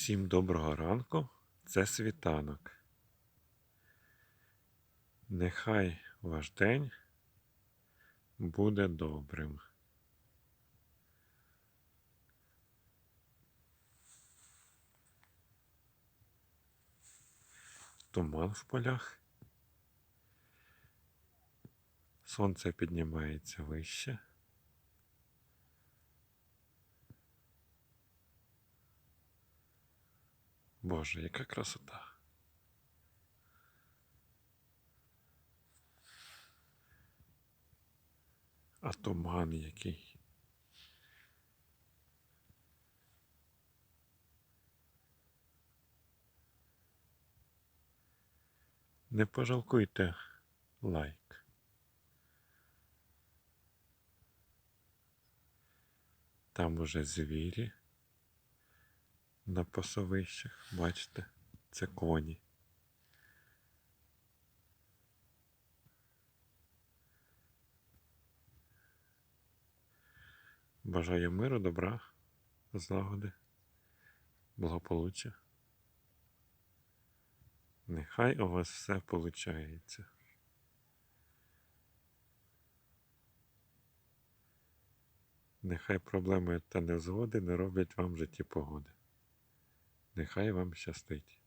Всім доброго ранку, це світанок. Нехай ваш день буде добрим. Туман в полях. Сонце піднімається вище. Боже, яка красота. А туман який. Не пожалкуйте лайк. Там уже звірі на пасовищах, бачите, це коні. Бажаю миру, добра, злагоди, благополуччя. Нехай у вас все получається. Нехай проблеми та незгоди не роблять вам в житті погоди. Нехай вам щастить.